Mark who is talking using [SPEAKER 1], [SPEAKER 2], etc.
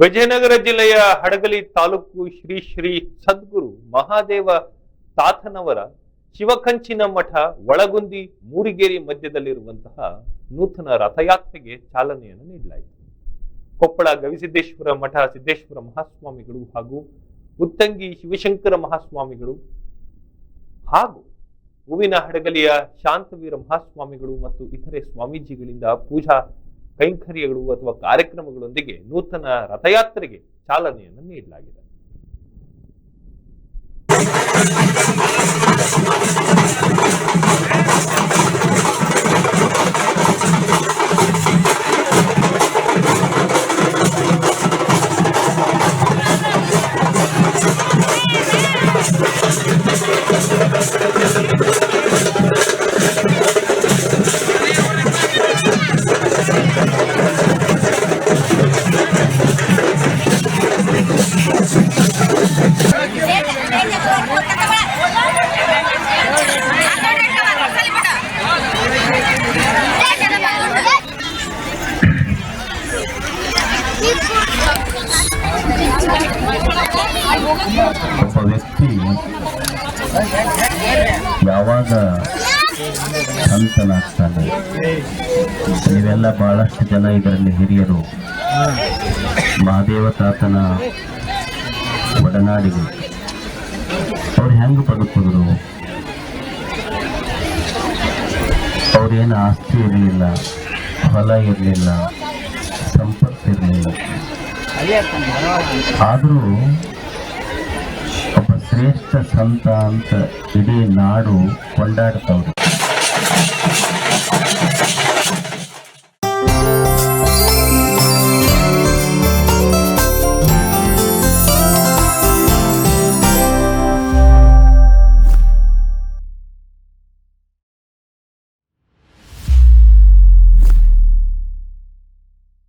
[SPEAKER 1] ವಿಜಯನಗರ ಜಿಲ್ಲೆಯ ಹಡಗಲಿ ತಾಲೂಕು ಶ್ರೀ ಶ್ರೀ ಸದ್ಗುರು ಮಹಾದೇವ ತಾತನವರ ಶಿವಕಂಚಿನ ಮಠ ಒಳಗುಂದಿ ಮೂರಿಗೇರಿ ಮಧ್ಯದಲ್ಲಿರುವಂತಹ ನೂತನ ರಥಯಾತ್ರೆಗೆ ಚಾಲನೆಯನ್ನು ನೀಡಲಾಯಿತು. ಕೊಪ್ಪಳ ಗವಿಸಿದ್ದೇಶ್ವರ ಮಠ, ಸಿದ್ದೇಶ್ವರ ಮಹಾಸ್ವಾಮಿಗಳು ಹಾಗೂ ಉತ್ತಂಗಿ ಶಿವಶಂಕರ ಮಹಾಸ್ವಾಮಿಗಳು ಹಾಗೂ ಹೂವಿನ ಹಡಗಲಿಯ ಶಾಂತವೀರ ಮಹಾಸ್ವಾಮಿಗಳು ಮತ್ತು ಇತರೆ ಸ್ವಾಮೀಜಿಗಳಿಂದ ಪೂಜಾ ಕೈಂಕರ್ಯಗಳು ಅಥವಾ ಕಾರ್ಯಕ್ರಮಗಳೊಂದಿಗೆ ನೂತನ ರಥಯಾತ್ರೆಗೆ ಚಾಲನೆಯನ್ನು ನೀಡಲಾಗಿದೆ.
[SPEAKER 2] ಒಬ್ಬ ಯಾವಾಗ ಸಂತನಾಗ್ತಾನೆ ನೀವೆಲ್ಲ ಬಹಳಷ್ಟು ಜನ ಇದರಲ್ಲಿ ಹಿರಿಯರು. ಮಹಾದೇವ ತಾತನ ಒಡನಾಡಿಗೆ. ಅವ್ರು ಹೆಂಗ್ ಬದುಕಿದ್ರು ಅವ್ರೇನು ಆಸ್ತಿ ಇರಲಿಲ್ಲ, ಹೊಲ ಇರಲಿಲ್ಲ, ಸಂಪತ್ತು ಇರಲಿಲ್ಲ. ಆದರೂ ಶ್ರೇಷ್ಠ ಸಂತ ಅಂತ ಇಡೀ ನಾಡು ಕೊಂಡಾಡ್ತಾವ್ರಿ.